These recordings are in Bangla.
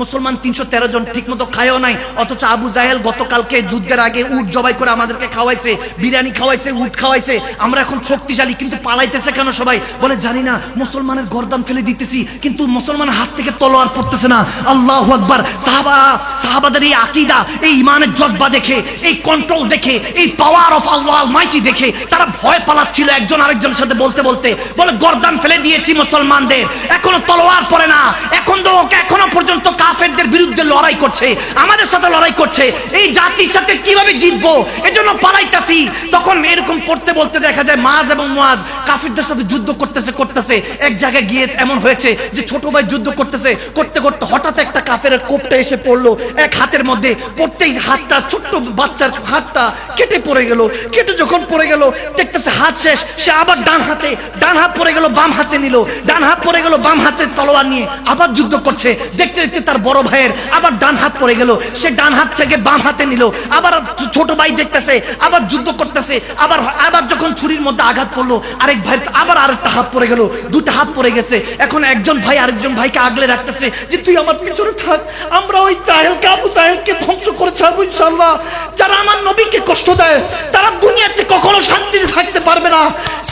মুসলমান তিনশো তেরো জন ঠিক মতো খায়ও নাই, অথচ আবু জাহেল গতকালকে যুদ্ধের আগে উট জবাই করে আমাদেরকে খাওয়াইছে, বিরিয়ানি খাওয়াইছে, উট খাওয়াইছে। আমরা এখন শক্তিশালী, কিন্তু পালাইতেছে কেন সবাই? বলে, জানি না, মুসলমানের গর্দান ফেলে দিতেছি, কিন্তু মুসলমানের হাত থেকে তলোয়ার পড়তেছে না। আল্লাহ আকবার। সাহাবা, সাহাবাদের এই আকিদা, এই ইমানের জজ্বা দেখে, এই কন্ট্রোল দেখে, এই পাওয়ার অফ আল্লাহ মাইটি দেখে, তারা ভয় পালাচ্ছিল একজন আরেকজনের সাথে বলতে বলতে। বলে, গর্দান ফেলে দিয়েছি মুসলমানদের, এখনও তলোয়ার পড়ে না, এখন তো ওকে এখনও পর্যন্ত কাফেরদের বিরুদ্ধে লড়াই করছে, আমাদের সাথে লড়াই করছে, এই জাতির সাথে কীভাবে জিতবো? এজন্য পালাইতাছি। তখন এরকম পড়তে বলতে দেখা যায় মাজ এবং মাজ কাফেরদের সাথে যুদ্ধ করতেছে করতেছে। এক জায়গায় গিয়ে এমন হয়েছে যে ছোট ভাই যুদ্ধ করতেছে, করতে করতে হঠাৎ একটা কাফের কোপটা এসে পড়ল। এক হাতের মধ্যে পড়তেই হাতটা, ছোট্ট বাচ্চার হাতটা কেটে পড়ে গেল। কেটে যখন পড়ে গেল, দেখতেছে হাত শেষ। সে আবার ডান হাতে, ডান হাত পড়ে গেল, বাম হাতে নিল। ডান হাত পড়ে গেল, বাম হাতে তলোয়ার নিয়ে আবার যুদ্ধ করছে। দেখতে দেখতে তার বড় ভাইয়ের আবার ডান হাত পড়ে গেল। সে ডান হাত থেকে বাম হাতে নিল। আবার ছোট ভাই দেখতেছে, আবার যুদ্ধ করতেছে। আবার আবার যখন ছুরির মধ্যে আঘাত পড়ল আরেক ভাই আবার আরেকটা হাত পড়ে গেল। দুটো হাত পড়ে গেছে। এখন একজন ভাই আরেকজন ভাইকে আগলে রাখতেছে যে, তুই আমার পিছনে থাক আমরা ওই চাহেলকে আবু চাহেলকে ধ্বংস করে ছাড়বো ইনশাল্লাহ যারা আমার নবীকে কষ্ট দেয়, তারা দুনিয়াতে কখনো শান্তিতে থাকতে পারবে না।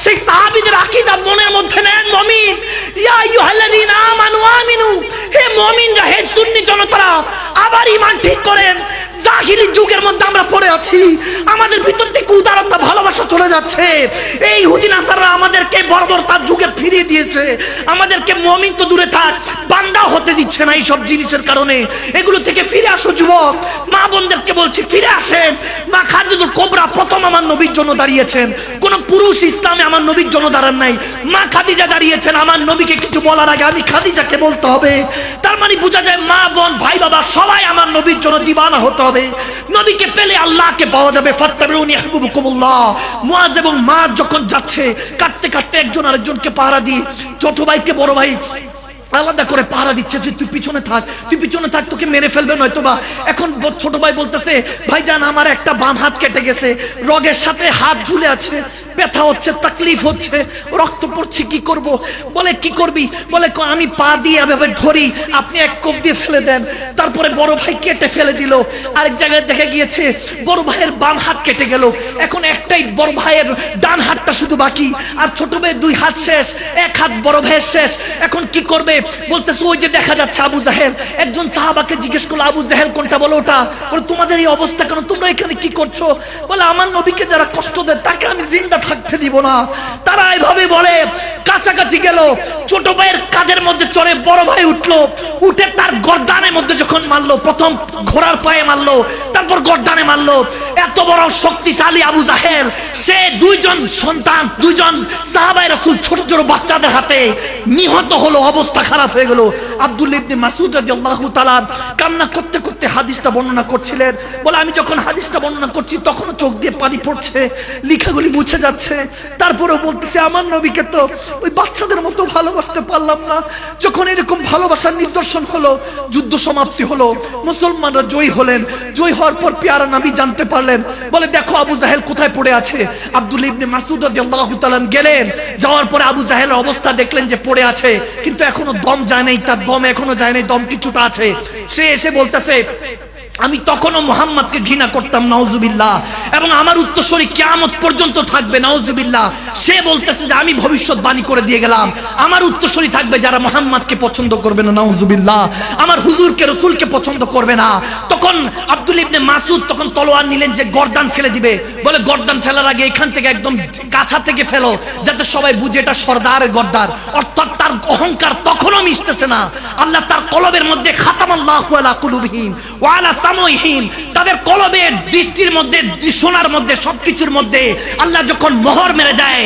সেই সাহাবিদের আকিদা মনের মধ্যে নেন মমিন। ইয়া আইয়ুহাল্লাযীনা আমানু, আমিনু হে মুমিনরা হে সুন্নি জনতারা আবার ঈমান ঠিক করেন জাহিলি যুগের মধ্যে আমরা পড়ে আছি। আমাদের ভিতর থেকে উদারতা, ভালোবাসা চলে যাচ্ছে। এই হুদিন আসাররা আমাদেরকে বর্বরতার যুগে ফিরিয়ে দিয়েছে। আমাদেরকে মমিন তো দূরে থাক বান্দা হতে দিচ্ছে না এই সব জিনিসের কারণে। এগুলো থেকে ফিরে আসো, যুবক। মা বোনদেরকে বলছি, ফিরে আসেন। মা খাদ্য কোবরা প্রথম আমার নবীর জন্য দাঁড়িয়েছেন। কোন পুরুষ ইসলামে আমার নবীর জন্য দাঁড়ান নাই। মা খাদিজা দাঁড়িয়েছেন। আমার নবীকে কিছু বলার আগে আমি খাদিজাকে বলতে হবে। তার মানে বোঝা যায় মা, বোন, ভাই, বাবা সবাই আমার নবীর জন্য দিবানা হতে হবে। নবীকে পেলে আল্লাহকে পাওয়া যাবে। ফাত্তাবিউনি ইয়াহবুবুকুমুল্লাহ মুআজ এবং মা যখন যাচ্ছে কাটতে কাটতে একজন আরেকজনকে পাহারা দিয়ে ছোট ভাইকে, বড় ভাই আলাদা করে পাহারা দিচ্ছে যে তুই পিছনে থাক, তুই পিছনে থাক, তোকে মেরে ফেলবে নয়তো বা এখন ছোট ভাই বলতেছে, ভাইজান, আমার একটা বাম হাত কেটে গেছে, রগের সাথে হাত ঝুলে আছে, ব্যথা হচ্ছে, তাকলিফ হচ্ছে, রক্ত পড়ছে, কি করব? বলে, কি করবি? বলে, "ক- আমি পা দিয়ে এভাবে ধরি, আপনি এক কোপ দিয়ে ফেলে দেন। তারপরে বড় ভাই কেটে ফেলে দিল। আরেক জায়গায় দেখা গিয়েছে, বড় ভাইয়ের বাম হাত কেটে গেল। এখন একটাই বড় ভাইয়ের ডান হাতটা শুধু বাকি। আর ছোট ভাইয়ের দুই হাত শেষ, এক হাত বড় ভাইয়ের শেষ। এখন কি করবে? বলতেছে, ওই যে দেখা যাচ্ছে আবু জাহেল। একজন সাহাবাকে জিজ্ঞেস করল, আবু জাহেল কোনটা? বলো, ওটা। বলে, তোমাদের এই অবস্থা কেন? তোমরা এখানে কি করছ? বলে, আমার নবীকে যারা কষ্ট দেয়, তাকে আমি জিন্দা থাকতে দিব না। তারা এভাবে বলে কাছাকাছি গেল। ছোট ভাইয়ের কাঁধের মধ্যে চড়ে বড় ভাই উঠল। উঠে তার গর্দানের মধ্যে যখন মারলো, প্রথম ঘোড়ার পায়ে মারলো, তারপর গর্দানে মারলো। এত বড় শক্তিশালী আবু জাহেল, সে দুইজন সন্তান, দুইজন সাহাবাই রাসূল ছোট ছোট বাচ্চাদের হাতে নিহত হলো, অবস্থা খারাপ হয়ে গেল। আব্দুল ইবনে মাসুদ রাদিয়াল্লাহু তাআলা কান্না করতে করতে হাদিসটা বর্ণনা করছিলেন। বলে, আমি যখন হাদিসটা বর্ণনা করছি, তখনও চোখ দিয়ে পানি পড়ছে, লেখাগুলি মুছে যাচ্ছে। তারপরেও বলতেছে, আমার নবীকে তো ওই বাচ্চাদের মতো ভালোবাসতে পারলাম না। যখন এরকম ভালোবাসার নিদর্শন হলো, যুদ্ধ সমাপ্তি হলো, মুসলমানরা জয়ী হলেন। জয়ী হওয়ার পর পেয়ারা নাবি জানতে পারলেন। বলে, দেখো, আবু জাহেল কোথায় পড়ে আছে? আব্দুল ইবনে মাসুদ রাদিয়াল্লাহু তাআলা গেলেন। যাওয়ার পরে আবু জাহেলের অবস্থা দেখলেন যে পড়ে আছে, কিন্তু এখনও দম যায় নাই। তার দম এখনও যায় নাই, দম কিছুটা আছে। সে এসে বলতেছে আমি তখনও মোহাম্মদকে ঘৃণা করতাম, নাউজুবিল্লাহ। এবং আমার উত্তরসূরি কিয়ামত পর্যন্ত থাকবে, নাউজুবিল্লাহ। সে বলতেছে যে, আমি ভবিষ্যৎবাণী করে দিয়ে গেলাম। আমার উত্তরসূরি থাকবে যারা মোহাম্মদকে পছন্দ করবে না, নাউজুবিল্লাহ। আমার হুজুরকে, রসুলকে পছন্দ করবে না। তখন আব্দুল ইবনে মাসুদ তখন তলোয়ার নিলেন যে, গর্দান ফেলে দিবে। বলে, গর্দান ফেলার আগে এখান থেকে একদম কাছা থেকে ফেলো, যাতে সবাই বুঝে এটা সর্দারের গর্দার। অর্থাৎ তার অহংকার তখনও মিশতেছে না। আল্লাহ তার কলবের মধ্যে খাতামাল্লাহু আলা কুলুবিহিম তাদের কলবের দৃষ্টির মধ্যে শোনার মধ্যে, সবকিছুর মধ্যে আল্লাহ যখন মোহর মেরে দেয়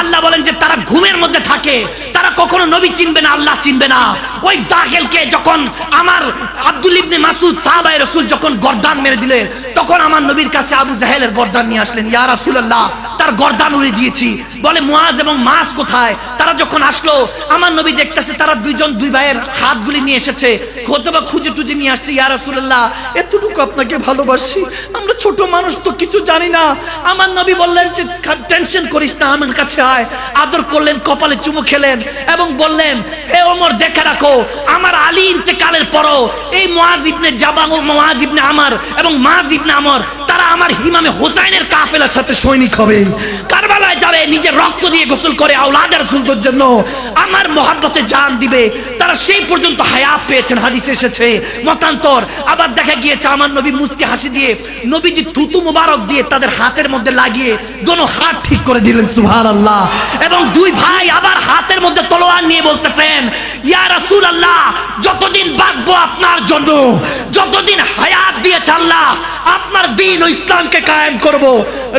আল্লাহ বলেন যে তারা ঘুমের মধ্যে থাকে, তারা কখনো নবী চিনবে না, আল্লাহ চিনবে না। ওই জাহেলকে যখন আমার আব্দুল ইবনে মাসুদ সাহাবায়ে রাসূল যখন গর্দান মেরে দিলেন তখন আমার নবীর কাছে আবু জাহেলের গর্দান নিয়ে আসলেন, ইয়া রাসূলুল্লাহ, তার গর্দান উড়ে দিয়েছি। বলে মুয়াজ এবং মাস কোথায়? তারা যখন আসলো, আমার নবী দেখতেছে তারা দুইজন দুই ভাইয়ের হাতগুলি নিয়ে এসেছে। খোতবা খুঁজে টুজে নিয়ে আসছে, ইয়া রাসূলুল্লাহ, এতটুকু আপনাকে ভালোবাসি। আমরা ছোট মানুষ তো কিছু জানি না। আমার নবী বললেন যে টেনশন করিস না, আমার কাছে আয়। আদর করলেন, কপালে চুমু খেলেন এবং বললেন, হে ওমর, দেখে রাখো, আমার আলী ইন্তেকালের পরও এই মুয়াজ ইবনে জাবাং ও মুয়াজ ইবনে আমার এবং মাজ ইবনে আমর আমার ইমামে হোসাইনের কাফেলার সাথে সৈনিক হবে। কারবালায় যাবে, নিজের রক্ত দিয়ে গোসল করে আওলাদের রাসূলদের জন্য। আমার মহাব্বতে জান দিবে। তারা সেই পর্যন্ত হায়াত পেয়েছেন, হাদিসে এসেছে। মতান্তর। আবার দেখা গিয়েছে, আমার নবী মুসকে হাসি দিয়ে, নবীজি থুতু মুবারক দিয়ে তাদের হাতের মধ্যে লাগিয়ে দোনো হাত ঠিক করে দিলেন, সুবহানাল্লাহ। এবং দুই ভাই আবার হাতের মধ্যে তলোয়ার নিয়ে বলতেছেন, ইয়া রাসূলুল্লাহ, যতদিন বাঁচবো আপনার জন্য, যতদিন হায়াত দিয়েছে আল্লাহ, আপনার দিন ও ইসলামকে কায়েম করব।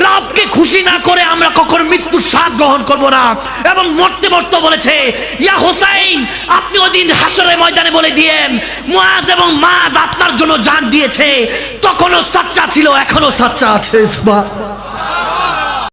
রাবকে খুশি না করে আমরা কখনো মৃত্যুর স্বাদ গ্রহণ করব না। এবং মরতে মরতে বলেছে, ইয়া হোসাইন, আপনি ওই দিন হাসরের ময়দানে বলে দিয়েন মুয়াজ এবং মাজ আপনার জন্য জান দিয়েছে। তখনও সাচ্চা ছিল এখনও সাচ্চা আছে